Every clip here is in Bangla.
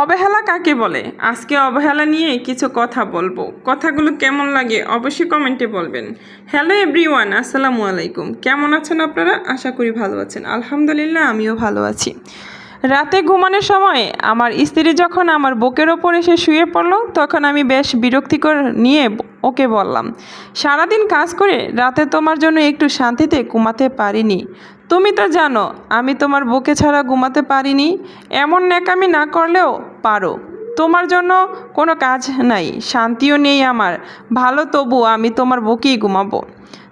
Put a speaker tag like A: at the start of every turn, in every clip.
A: অবহেলা কাকে বলে? আজকে অবহেলা নিয়ে কিছু কথা বলব। কথাগুলো কেমন লাগে অবশ্যই কমেন্টে বলবেন। হ্যালো এভরিওয়ান, আসসালামু আলাইকুম। কেমন আছেন আপনারা? আশা করি ভালো আছেন। আলহামদুলিল্লাহ, আমিও ভালো আছি। রাতে ঘুমানোর সময় আমার স্ত্রী যখন আমার বুকের ওপর এসে শুয়ে পড়ল, তখন আমি বেশ বিরক্তিকর নিয়ে ওকে বললাম, সারাদিন কাজ করে রাতে তোমার জন্য একটু শান্তিতে ঘুমাতে পারিনি। তুমি তো জানো, আমি তোমার বুকে ছাড়া ঘুমাতে পারিনি। এমন ন্যাকামি না করলেও পারো। তোমার জন্য কোনো কাজ নাই, শান্তিও নেই আমার। ভালো তবু আমি তোমার বুকেই ঘুমাবো।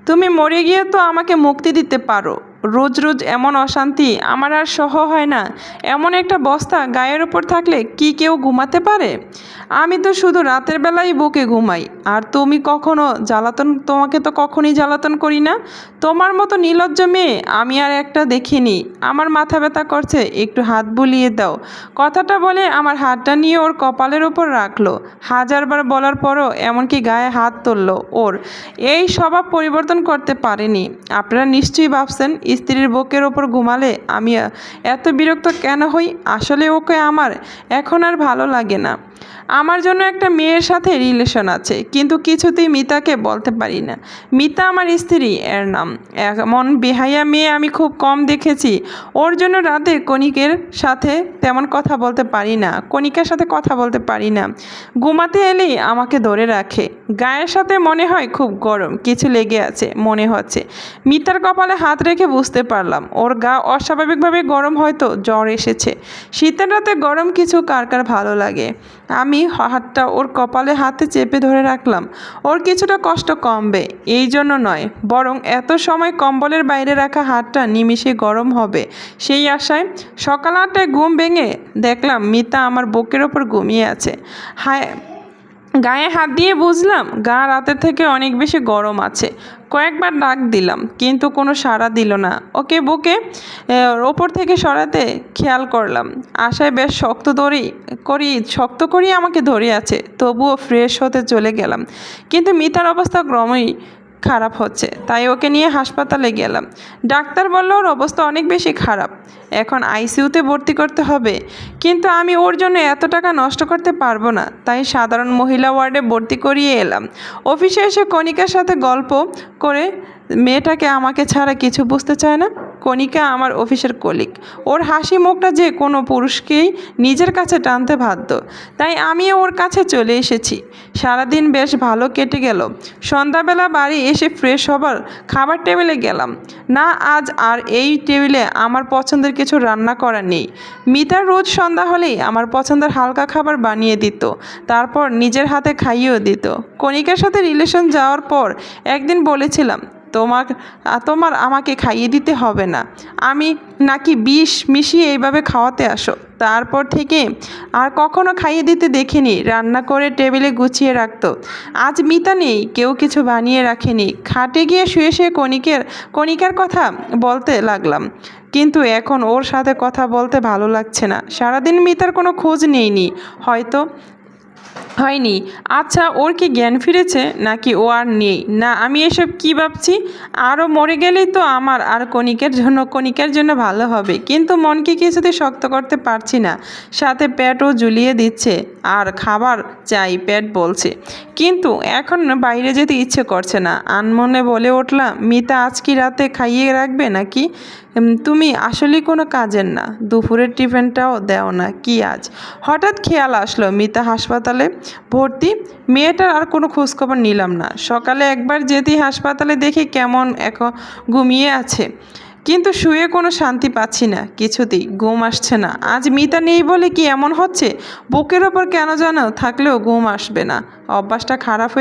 A: তুমি মরে গিয়ে তো আমাকে মুক্তি দিতে পারো। রোজ রোজ এমন অশান্তি আমার আর সহ হয় না। এমন একটা বস্তা গায়ের ওপর থাকলে কি কেউ ঘুমাতে পারে? আমি তো শুধু রাতের বেলায় বুকে ঘুমাই। আর তুমি কখনো জ্বালাতন, তোমাকে তো কখনই জ্বালাতন করি না। তোমার মতো নির্লজ্জ মেয়ে আমি আর একটা দেখিনি। আমার মাথা ব্যথা করছে, একটু হাত বুলিয়ে দাও। কথাটা বলে আমার হাতটা নিয়ে ওর কপালের ওপর রাখল। হাজারবার বলার পরও এমনকি গায়ে হাত তুললো ওর। এই স্বভাব পরিবর্তন করতে পারেনি। আপনারা নিশ্চয়ই ভাবছেন স্ত্রীর বুকের ওপর ঘুমালে আমি এত বিরক্ত কেন হই? আসলে ওকে আমার এখন আর ভালো লাগে না। আমার জন্য একটা মেয়ের সাথে রিলেশন আছে, কিন্তু কিছুতেই মিতাকে বলতে পারি না। মিতা আমার স্ত্রী, এর নাম। এমন বেহাইয়া মেয়ে আমি খুব কম দেখেছি। ওর জন্য রাতে কণিকের সাথে তেমন কথা বলতে পারি না, কণিকার সাথে কথা বলতে পারি না। ঘুমাতে এলেই আমাকে ধরে রাখে। গায়ের সাথে মনে হয় খুব গরম, কিছু লেগে আছে, মনে হচ্ছে। মিতার কপালে হাত রেখে বুঝতে পারলাম, ওর গা অস্বাভাবিকভাবে গরম হয়তো জ্বর এসেছে। শীতের রাতে গরম কিছু কার কার ভালো লাগে। আমি হাতটা ওর কপালে হাতে চেপে ধরে রাখলাম। ওর কিছুটা কষ্ট কমবে, এই জন্য নয়, বরং এত সময় কম্বলের বাইরে রাখা হাতটা নিমিষে গরম হবে। সেই আশায় সকাল আটটায় ঘুম ভেঙে দেখলাম মিতা আমার বুকের ওপর ঘুমিয়ে আছে। হায় গায়ে হাত দিয়ে বুঝলাম, গা রাতের থেকে অনেক বেশি গরম আছে। কয়েকবার ডাক দিলাম, কিন্তু কোনো সাড়া দিল না। ওকে বুকে ওপর থেকে সরাতে খেয়াল করলাম। আশায় বেশ শক্ত ধরি করি, শক্ত করি আমাকে ধরে আছে তবুও ফ্রেশ হতে চলে গেলাম। কিন্তু মিতার অবস্থা ক্রমেই খারাপ হচ্ছে। তাই ওকে নিয়ে হাসপাতালে গেলাম। ডাক্তার বলল, ওর অবস্থা অনেক বেশি খারাপ। এখন আইসিইউতে ভর্তি করতে হবে। কিন্তু আমি ওর জন্য এত টাকা নষ্ট করতে পারব না। তাই সাধারণ মহিলা ওয়ার্ডে ভর্তি করিয়ে এলাম। অফিসে এসে কণিকার সাথে গল্প করে মেয়েটাকে আমাকে ছাড়া কিছু বুঝতে চায় না। কণিকা আমার অফিসের কলিগ ওর হাসি মুখটা যে কোনো পুরুষকেই নিজের কাছে টানতে বাধ্য। তাই আমিও ওর কাছে চলে এসেছি। সারাদিন বেশ ভালো কেটে গেল। সন্ধ্যাবেলা বাড়ি এসে ফ্রেশ হবার খাবার টেবিলে গেলাম। না, আজ আর এই টেবিলে আমার পছন্দের কিছু রান্না করা নেই। মিতার রোজ সন্ধ্যা হলেই আমার পছন্দের হালকা খাবার বানিয়ে দিত। তারপর নিজের হাতে খাইয়েও দিত। কণিকার সাথে রিলেশন যাওয়ার পর একদিন বলেছিলাম তোমার তোমার আমাকে খাইয়ে দিতে হবে না। আমি নাকি বিষ মিশিয়ে এইভাবে খাওয়াতে আসো। তারপর থেকে আর কখনো খাইয়ে দিতে দেখিনি, রান্না করে টেবিলে গুছিয়ে রাখত। আজ মিতা নেই, কেউ কিছু বানিয়ে রাখেনি। খাটে গিয়ে শুয়ে শুয়ে কণিকের, কণিকার কথা বলতে লাগলাম। কিন্তু এখন ওর সাথে কথা বলতে ভালো লাগছে না। সারাদিন মিতার কোনো খোঁজ নেইনি। হয়তো হয়নি। আচ্ছা ওর কি জ্ঞান ফিরেছে? নাকি ও আর নেই? না, আমি এসব কি ভাবছি? আরও মরে গেলেই তো আমার আর কণিকের জন্য কণিকের জন্য ভালো হবে। কিন্তু মনকে কিছুতে শক্ত করতে পারছি না। সাথে পেটও ঝুলিয়ে দিচ্ছে। আর খাবার চাই, পেট বলছে। কিন্তু এখন বাইরে যেতে ইচ্ছে করছে না। আনমনে বলে উঠলাম, মিতা, আজ কি রাতে খাইয়ে রাখবে নাকি? তুমি আসলে কোনো কাজের না। দুপুরের টিফিনটাও দেও না, কি আজ? হঠাৎ খেয়াল আসলো মিতা হাসপাতালে ভর্তি। মেয়েটার আর কোনো খোঁজখবর নিলাম না। সকালে একবার যেতেই হাসপাতালে দেখি কেমন এখন ঘুমিয়ে আছে। কিন্তু শুয়ে কোনো শান্তি পাচ্ছি না, কিছুতেই ঘুম আসছে না। আজ মিতা নেই বলে কি এমন হচ্ছে? বুকের ওপর কেন জানো? থাকলেও ঘুম আসবে না। অভ্যাসটা খারাপ হয়ে